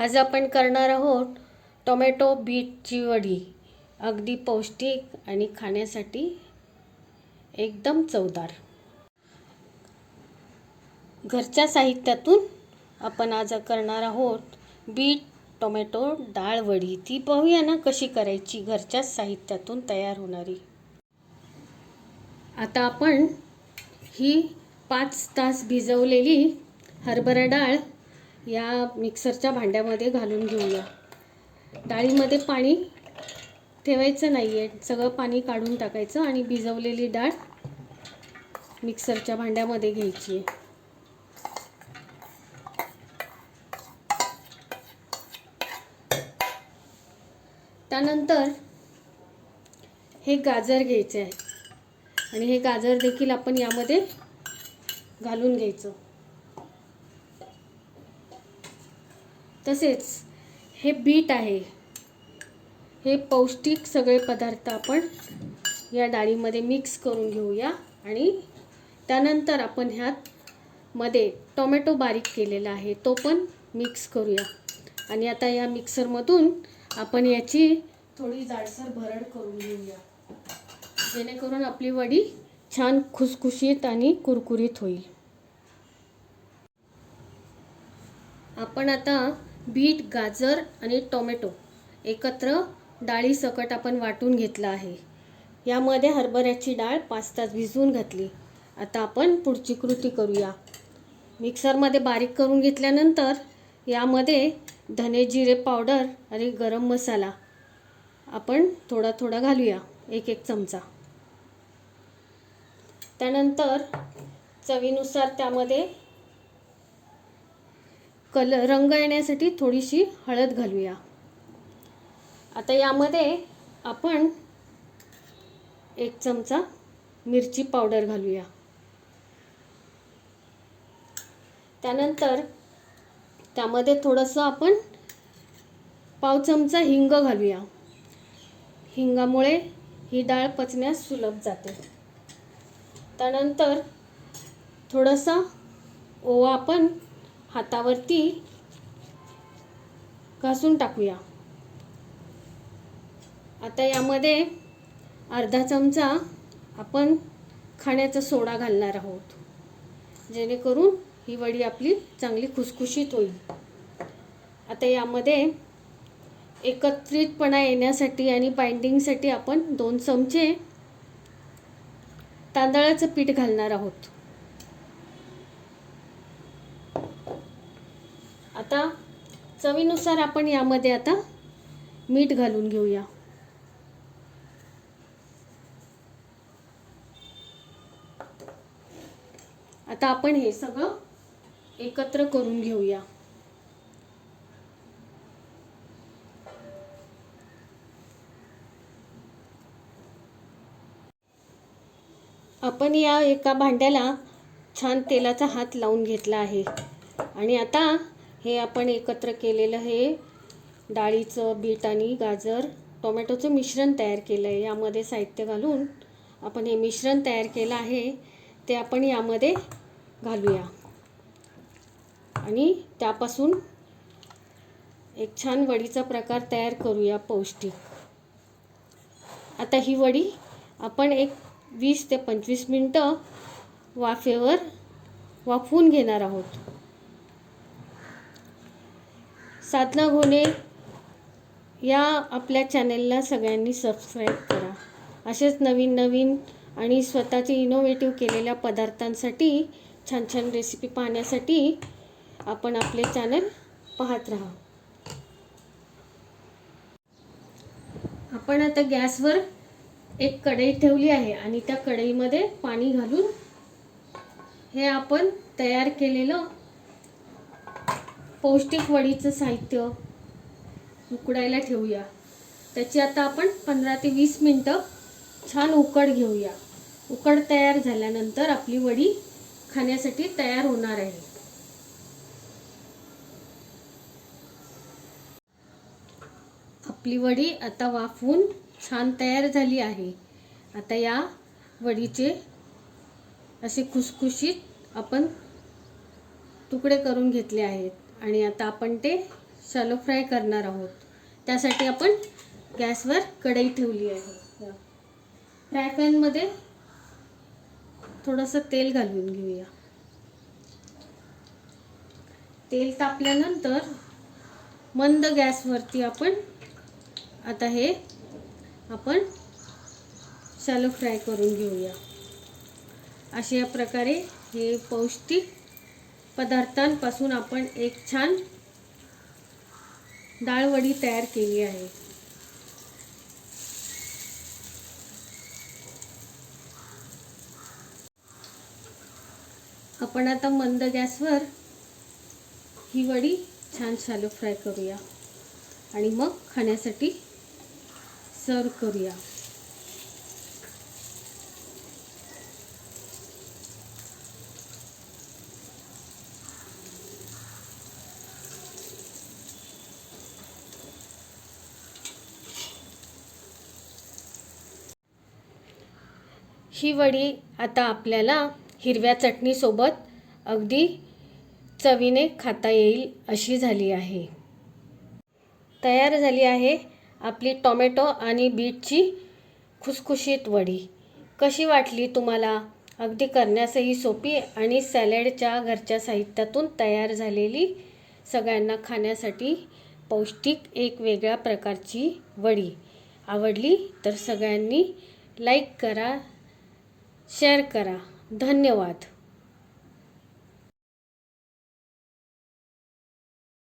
आज आपण करणार आहोत टोमॅटो बीटची वडी. अगदी पौष्टिक आणि खाण्यासाठी एकदम चवदार. घरच्या साहित्यातून आपण आज करणार आहोत बीट टोमॅटो डाळ वडी. ती पाहूया ना कशी करायची घरच्याच साहित्यातून तयार होणारी. आता आपण ही पाच तास भिजवलेली हरभरा डाळ या मिक्सरच्या भांड्यामध्ये घालून घेऊया. डाळीमध्ये पाणी ठेवायचं नाही आहे सगळं पाणी काढून टाकायचं आणि भिजवलेली डाळ मिक्सरच्या भांड्यामध्ये घ्यायची आहे. त्यानंतर हे गाजर घ्यायचे आहे. आणि हे गाजर देखील आपण यामध्ये घालून घ्यायचं. तसेच हे बीट आहे. हे पौष्टिक सगळे पदार्थ आपण या डाळीमध्ये मिक्स करून घेऊया आणि त्यानंतर आपण ह्यात मध्ये टोमॅटो बारीक केलेला आहे तो पण मिक्स करूया. आणि आता या मिक्सरमधून आपण याची थोडी जाडसर भरड करून घेऊया. जेणेकरून आपली वडी छान खुसखुशीत आणि कुरकुरीत होईल. आपण आता बीट गाजर आणि टोमॅटो एकत्र डाळीसकट आपण वाटून घेतला आहे. यामध्ये हरभऱ्याची डाळ पाच तास भिजवून घातली. आता आपण पुढची कृती करूया. मिक्सरमध्ये बारीक करून घेतल्यानंतर यामध्ये धने जिरे पावडर आणि गरम मसाला आपण थोडा थोडा घालूया एक एक चमचा. त्यानंतर चवीनुसार त्यामध्ये कलर रंग येण्यासाठी थोडीशी हळद घालूया. आता यामध्ये आपण एक चमचा मिरची पावडर घालूया. त्यानंतर त्यामध्ये थोडंसं आपण पाव चमचा हिंग घालूया. हिंगामुळे ही डाळ पचण्यास सुलभ जाते. त्यानंतर थोडंसं ओवा आपण हातावरती घासून टाकूया. आता यामध्ये अर्धा चमचा आपण खाण्याचा सोडा घालणार आहोत. जेणेकरून ही वडी आपली चांगली खुसखुशीत होईल. आता यामध्ये एकत्रितपणा येण्यासाठी आणि बाइंडिंगसाठी आपण दोन चमचे तांदळाचं पीठ घालणार आहोत. आता चवीनुसार आपण यामध्ये आता मीठ घालून घेऊया. आता आपण हे सगळं एकत्र करून घेऊया. आपण या एका भांड्याला छान तेलाचा हात लावून घेतला आहे. आणि आता हे आपण एकत्र केलेलं हे डाळीचं बीट आणि गाजर टोमॅटोचं मिश्रण तयार केलं आहे यामध्ये साहित्य घालून आपण हे मिश्रण तयार केलं आहे. ते आपण यामध्ये घालूया. आणि त्यापासून एक छान वडीचा प्रकार तयार करूया पौष्टिक. आता ही वडी आपण एक वीस ते पंचवीस मिनटं वाफेवर वाफवून घेणार आहोत. साधना घोणे या आपल्या चॅनेलला सगळ्यांनी सबस्क्राईब करा. असेच नवीन नवीन आणि स्वतःचे इनोव्हेटिव्ह केलेल्या पदार्थांसाठी छान छान रेसिपी पाहण्यासाठी आपण आपले चॅनल पाहत राहा. आपण आता गॅसवर एक कढई ठेवली आहे आणि त्या कढईमध्ये पाणी घालून हे आपण तयार केलेलं पौष्टिक वडीचं साहित्य उकडायला ठेवूया. त्याची आता आपण पंधरा ते वीस मिनटं छान उकड घेऊया. उकड तयार झाल्यानंतर आपली वडी खाण्यासाठी तयार होणार आहे. आपली वडी आता वाफवून छान तयार झाली आहे. आता या वडीचे असे खुसखुशीत आपण तुकडे करून घेतले आहेत. आणि आता आपण ते शॅलो फ्राय करणार आहोत. त्यासाठी आपण गॅसवर कढई ठेवली आहे. फ्राय पॅनमध्ये थोडंसं तेल घालून घेऊया. तेल तापल्यानंतर मंद गॅसवरती आपण आता हे आपण शॅलो फ्राय करून घेऊया. अशा प्रकारे हे पौष्टिक पदार्थांपासून आपण एक छान डाळवडी तयार केली आहे. आपण आता मंद गॅसवर ही वडी छान शालो फ्राय करूया आणि मग खाण्यासाठी सर्व करूया. ही वडी आता आपल्याला हिरव्या चटणीसोबत अगदी चवीने खाता येईल अशी झाली आहे. तयार झाली आहे आपली टोमॅटो आणि बीटची खुसखुशीत वडी. कशी वाटली तुम्हाला? अगदी करण्यासही सोपी आणि सॅलडच्या घरच्या साहित्यातून तयार झालेली सगळ्यांना खाण्यासाठी पौष्टिक एक वेगळ्या प्रकारची वडी. आवडली तर सगळ्यांनी लाईक करा शेअर करा. धन्यवाद.